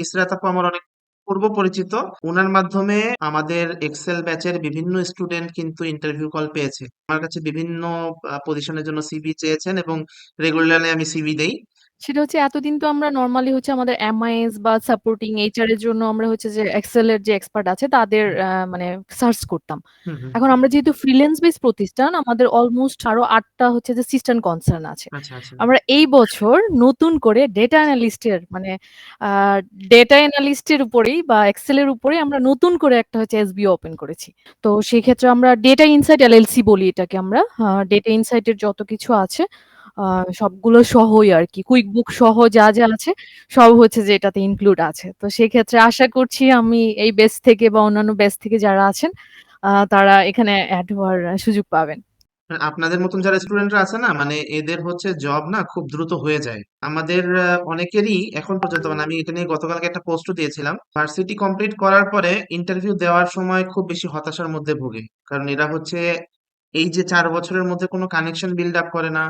ইসরাত আমার অনেক পূর্ব পরিচিত। ওনার মাধ্যমে আমাদের এক্সেল ব্যাচের বিভিন্ন স্টুডেন্ট কিন্তু ইন্টারভিউ কল পেয়েছে। আমার কাছে বিভিন্ন পজিশনের জন্য সিভি চেয়েছেন এবং রেগুলারলি আমি সিভি দেই। সেটা হচ্ছে এতদিন তো আমরা নরমালি হচ্ছে আমাদের এমআইএস বা সাপোর্টিং এইচআর এর জন্য আমরা হচ্ছে যে এক্সেল এর যে এক্সপার্ট আছে তাদের আহ, মানে সার্চ করতাম। এখন আমরা যেহেতু ফ্রিল্যান্স বেস প্রতিষ্ঠান আমাদের অলমোস্ট আরও আটটা হচ্ছে যে সিস্টেম কনসার্ন আছে। আচ্ছা আচ্ছা। আমরা এই বছর নতুন করে ডেটা অ্যানালিস্টের মানে ডেটা অ্যানালিস্টের উপরেই বা এক্সেল এর উপরেই আমরা নতুন করে একটা হচ্ছে এসবিও ওপেন করেছি। তো সেই ক্ষেত্রে আমরা ডেটা ইনসাইট এলএলসি বলি এটাকে আমরা। ডেটা ইনসাইটের যত কিছু আছে সবগুলো সহই আর কি কুইক বুক সহ যা যা আছে, সব হচ্ছে যে এটাতে ইনক্লুড আছে। তো সেক্ষেত্রে আশা করছি আমি এই বেস থেকে বা অন্যান্য বেস থেকে যারা আছেন তারা এখানে অ্যাড হওয়ার সুযোগ পাবেন। আপনাদের মতন যারা স্টুডেন্টরা আছে না মানে এদের হচ্ছে জব না খুব দ্রুত হয়ে যায়। আমাদের অনেকেরই এখন পর্যন্ত মানে আমি এটা নিয়ে গতকালকে একটা পোস্টও দিয়েছিলাম ভার্সিটি কমপ্লিট করার পরে ইন্টারভিউ দেওয়ার সময় খুব বেশি হতাশার মধ্যে ভোগে। কারণ এরা হচ্ছে, এই যে চার বছরের মধ্যে কোনো কানেকশন বিল্ড আপ করে না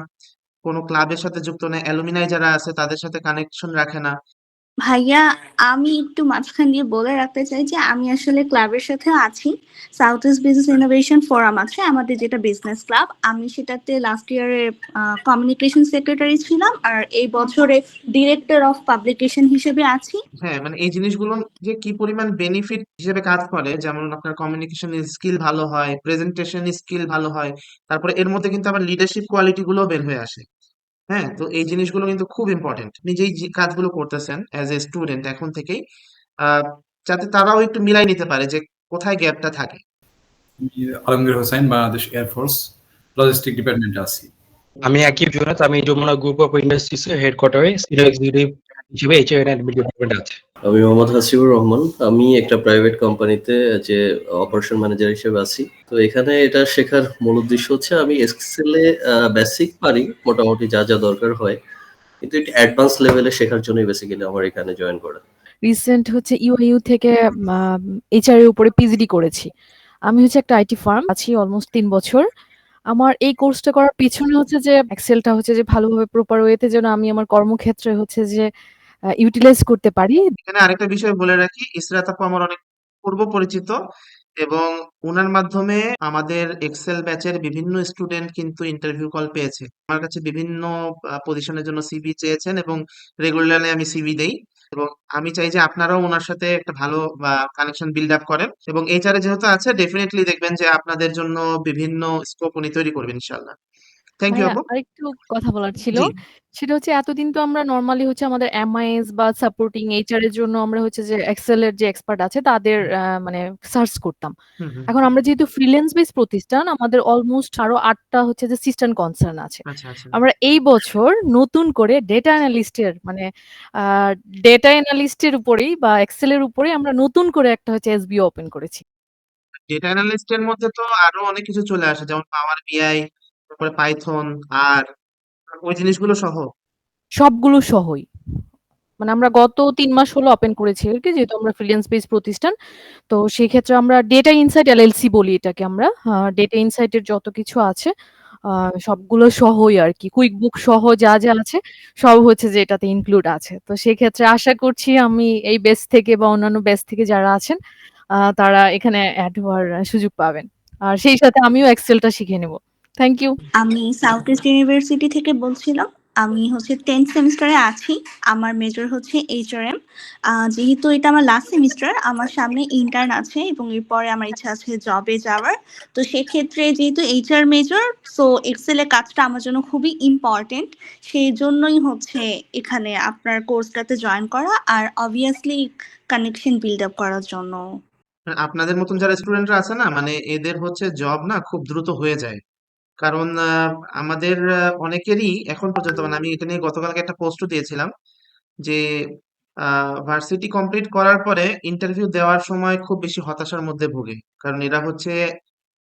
কোনো ক্লাবের সাথে যুক্ত না অ্যালুমিনাই যারা আছে তাদের সাথে কানেকশন রাখে না। ভাইয়া, আমি একটু মাঝখান দিয়ে বলে রাখতে চাই যে, আমি আসলে ক্লাবের সাথে আছি। South East business innovation forum আছে, আমাদের যেটা বিজনেস ক্লাব আমি সেটাতে লাস্ট ইয়ারে কমিউনিকেশন সেক্রেটারি ছিলাম আর এই বছরে ডিরেক্টর অফ পাবলিকেশন হিসেবে আছি। হ্যাঁ মানে এই জিনিসগুলো যে কি পরিমাণ বেনিফিট হিসেবে কাজ করে, যেমন আপনার কমিউনিকেশন স্কিল ভালো হয় প্রেজেন্টেশন স্কিল ভালো হয়, তারপরে এর মধ্যে কিন্তু আবার লিডারশিপ কোয়ালিটি গুলো বের হয়ে আসে। হ্যাঁ তো এই জিনিসগুলো কিন্তু খুব ইম্পর্টেন্ট নিজেই যে কাজগুলো করতেছেন অ্যাজ এ স্টুডেন্ট এখন থেকেই আহ যাতে তারাও একটু মিলাই নিতে পারে যে কোথায় গ্যাপটা থাকে। আমি Alamgir Hossain Bangladesh air force logistic ডিপার্টমেন্টে আছি। আমি আকিব জুনাত আমি যমুনা গ্রুপ অফ ইন্ডাস্ট্রিজ এর হেডকোয়ার্টারে সিনিয়র এক্সিকিউটিভ হিসেবে এইচআর এন্ড ডিপার্টমেন্ট আছে। আমি মোহাম্মদ হাসিবুর রহমান। আমি একটা প্রাইভেট কোম্পানিতে যে অপারেশন ম্যানেজার হিসেবে আছি। তো এখানে এটা শেখার মূল উদ্দেশ্য হচ্ছে, আমি এক্সেলে বেসিক পারি, মোটামুটি যা যা দরকার হয়। কিন্তু এটা অ্যাডভান্স লেভেলে শেখার জন্যই বেসিক্যালি আমার এখানে জয়েন করা। রিসেন্ট হচ্ছে ইউআইইউ থেকে এইচআর এর উপরে পিজিডি করেছি। আমি হচ্ছে একটা আইটি ফার্ম আছি অলমোস্ট তিন বছর। আমার এই কোর্সটা করার পিছনে হচ্ছে যে এক্সেলটা হচ্ছে যে ভালোভাবে প্রপার ওয়েতে যেন আমি আমার কর্মক্ষেত্রে হচ্ছে যে ইউটিলাইজ করতে পারি। এখানে আরেকটা বিষয় বলে রাখি, ইসরাত আপু আমার অনেক পূর্ব পরিচিত এবং ওনার মাধ্যমে আমাদের এক্সেল ব্যাচের বিভিন্ন স্টুডেন্ট কিন্তু ইন্টারভিউ কল পেয়েছে। আমার কাছে বিভিন্ন পজিশনের জন্য সিভি চেয়েছেন এবং রেগুলারলি আমি সিভি দেই এবং আমি চাই যে আপনারাও ওনার সাথে একটা ভালো কানেকশন বিল্ড আপ করেন এবং এইচআরে যেহেতু আছে ডেফিনেটলি দেখবেন যে আপনাদের জন্য বিভিন্ন স্কোপ উনি তৈরি করবেন ইনশাল্লাহ থ্যাংক ইউ ভাইয়া আপু। আরেকটু কথা বলার ছিল। জি। সেটা হচ্ছে এতদিন তো আমরা নর্মালি হচ্ছে আমাদের এমআইএস বা সাপোর্টিং এইচআর এর জন্য আমরা হচ্ছে যে এক্সেল এর যে এক্সপার্ট আছে তাদের আহ, মানে সার্চ করতাম। হুম হুম। এখন আমরা যেহেতু ফ্রিল্যান্স বেস প্রতিষ্ঠান আমাদের অলমোস্ট আরও আটটা হচ্ছে যে সিস্টেম কনসার্ন আছে। আচ্ছা আচ্ছা। আমরা এই বছর নতুন করে ডেটা অ্যানালিস্টের মানে ডেটা অ্যানালিস্টের উপরেই বা এক্সেল এর উপরেই আমরা নতুন করে একটা হচ্ছে এসবিও ওপেন করেছি। ডেটা অ্যানালিস্টের মধ্যে তো আরও অনেক কিছু চলে আসে যেমন পাওয়ার বিআই তারপরে পাইথন, আর ওই জিনিসগুলো সহ? সবগুলো সহই। মানে আমরা গত তিন মাস হলো ওপেন করেছি আর কি, যেহেতু আমরা ফ্রিল্যান্স বেস প্রতিষ্ঠান, তো সেই ক্ষেত্রে আমরা ডেটা ইনসাইট এলএলসি বলি এটাকে আমরা। ডেটা ইনসাইটের যত কিছু আছে সবগুলো সহই আর কি। কুইক বুক সহ যা যা আছে, সব হচ্ছে যে এটাতে ইনক্লুড আছে। তো সেই ক্ষেত্রে আশা করছি আমি এই বেস থেকে বা অন্যান্য বেস থেকে যারা আছেন তারা এখানে অ্যাড হওয়ার সুযোগ পাবেন। আর সেই সাথে আমিও এক্সেলটা শিখে নেব। থ্যাংক ইউ আমি সাউথ ইস্ট ইউনিভার্সিটি থেকে বলছিলাম আমি হচ্ছে টেন্থ সেমিস্টারে আছি আমার মেজর হচ্ছে এইচআরএম যেহেতু এটা আমার লাস্ট সেমিস্টার আমার সামনে ইন্টার্ন আছে এবং এরপরে আমার ইচ্ছা আছে জবে যাওয়ার। তো সেক্ষেত্রে যেহেতু এইচআর মেজর সো এক্সেলের কাজটা আমার জন্য খুবই ইম্পর্টেন্ট সেই জন্যই হচ্ছে এখানে আপনার কোর্সটাতে জয়েন করা আর অবভিয়াসলি কানেকশন বিল্ড আপ করার জন্য। আপনাদের মতন যারা স্টুডেন্টরা আছে না মানে এদের হচ্ছে জব না খুব দ্রুত হয়ে যায়। কারণ আমাদের অনেকেরই এখন পর্যন্ত মানে আমি এটা নিয়ে গতকালকে একটা পোস্টও দিয়েছিলাম যে ভার্সিটি কমপ্লিট করার পরে ইন্টারভিউ দেওয়ার সময় খুব বেশি হতাশার মধ্যে ভোগে। কারণ এরা হচ্ছে,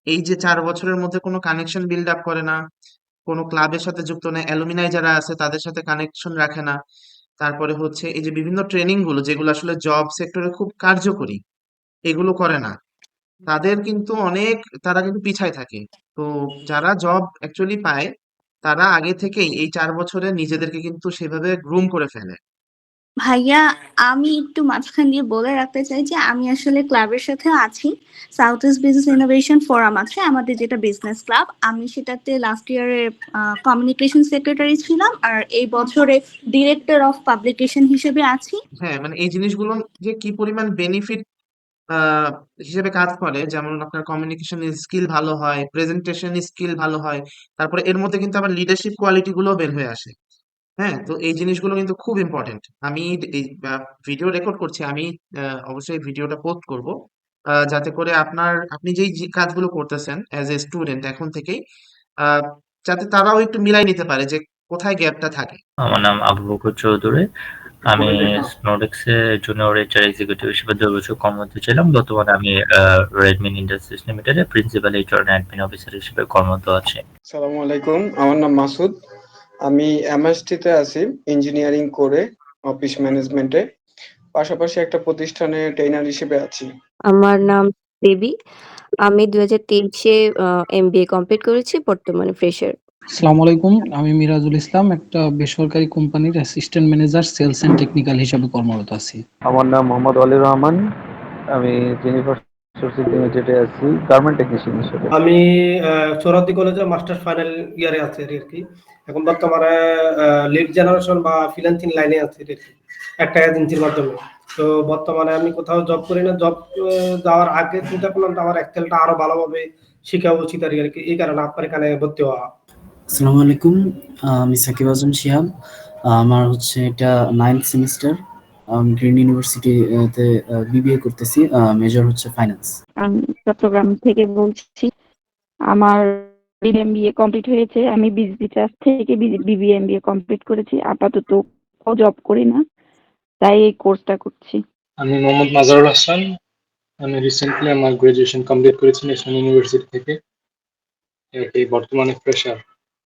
এই যে চার বছরের মধ্যে কোনো কানেকশন বিল্ড আপ করে না, কোনো ক্লাবের সাথে যুক্ত না অ্যালুমিনাই যারা আছে তাদের সাথে কানেকশন রাখে না। তারপরে হচ্ছে এই যে বিভিন্ন ট্রেনিংগুলো, যেগুলো আসলে জব সেক্টরে খুব কার্যকরী, এগুলো করে না। তাদের কিন্তু অনেক তারা কিন্তু পিছায় থাকে। তো যারা জব অ্যাকচুয়ালি পায় তারা আগে থেকেই এই চার বছরে নিজেদেরকে কিন্তু সেভাবে গ্রুম করে ফেলে। ভাইয়া আমি একটু মাঝখান দিয়ে বলে রাখতে চাই যে আমি আসলে ক্লাবের সাথে আছি। South East business innovation forum আছে আমাদের যেটা বিজনেস ক্লাব আমি সেটাতে লাস্ট ইয়ারে কমিউনিকেশন সেক্রেটারি ছিলাম আর এই বছরে ডিরেক্টর অফ পাবলিকেশন হিসেবে আছি। হ্যাঁ মানে এই জিনিসগুলো যে কি পরিমাণ বেনিফিট হিসেবে কাজ করে। যেমন আপনার কমিউনিকেশন স্কিল ভালো হয় প্রেজেন্টেশন স্কিল ভালো হয়, তারপরে এর মধ্যে কিন্তু আবার লিডারশিপ কোয়ালিটি গুলো বের হয়ে আসে। হ্যাঁ তো এই জিনিসগুলো কিন্তু খুব ইম্পর্টেন্ট আমি ভিডিও রেকর্ড করছি, আমি অবশ্যই ভিডিওটা পোস্ট করব। যাতে করে আপনার, আপনি যেই কাজগুলো করতেছেন অ্যাজ এ স্টুডেন্ট এখন থেকেই যাতে তারাও একটু মিলাই নিতে পারে যে কোথায় গ্যাপটা থাকে। আমার নাম আবু বকর চৌধুরী। আমি স্নোডেক্স এর জুনিয়র এইচআর এক্সিকিউটিভ হিসেবে দুই বছর কর্মরত ছিলাম। বর্তমানে আমি রেডমিন ইন্ডাস্ট্রিজ লিমিটেডে প্রিন্সিপাল এইচআর অ্যাডমিন অফিসার হিসেবে কর্মরত আছি। সালামু আলাইকুম। আমার নাম মাসুদ। আমি এমএসটি তে আছি ইঞ্জিনিয়ারিং করে অফিস ম্যানেজমেন্টে পাশাপাশি একটা প্রতিষ্ঠানে ট্রেনার হিসেবে আছি। আমার নাম দেবী। আমি দুই হাজার তেইশে এমবিএ কমপ্লিট করেছি বর্তমানে ফ্রেশার আসসালামু আলাইকুম। আমি মিরাজুল ইসলাম একটা বেসরকারি কোম্পানির assistant manager sales and technical হিসাবে কর্মরত আছি। আমার নাম মোহাম্মদ আলী রহমান। আমি জেনিফার সোর্সিং লিমিটেডে আছি গার্মেন্ট টেকনিশিয়ান হিসেবে। আমি চৌরাদি কলেজে মাস্টার ফাইনাল ইয়ারে আছি আর কি। এখন বর্তমানে লিড জেনারেশন বা ফ্রিল্যান্সিং লাইনে আছি আর কি একটা এজেন্সির মাধ্যমে। তো বর্তমানে আমি কোথাও জব করি না। জব যাওয়ার আগে চিন্তা করলাম আমার এক্সেলটা আরও ভালোভাবে শেখা উচিত আর কি। এই কারণে আপনার এখানে ভর্তি হওয়া। আসসালামু আলাইকুম আমি সাকিব আজম শিহাব। আমার হচ্ছে এটা নাইন্থ সেমিস্টার গ্রিন ইউনিভার্সিটিতে বিবিএ করতেছি মেজর হচ্ছে ফাইন্যান্স আমি চট্টগ্রাম থেকে বলছি আমার বিবিএমবিএ কমপ্লিট হয়েছে আমি বিজেপি ট্রাস্ট থেকে বিবিএমবিএ কমপ্লিট করেছি আপাতত জব করি না তাই এই কোর্সটা করছি। আমি মোহাম্মদ মাজারুল হাসান আমি রিসেন্টলি আমার গ্রাজুয়েশন কমপ্লিট করেছি ন্যাশনাল ইউনিভার্সিটি থেকে। এই বর্তমানে ফ্রেশার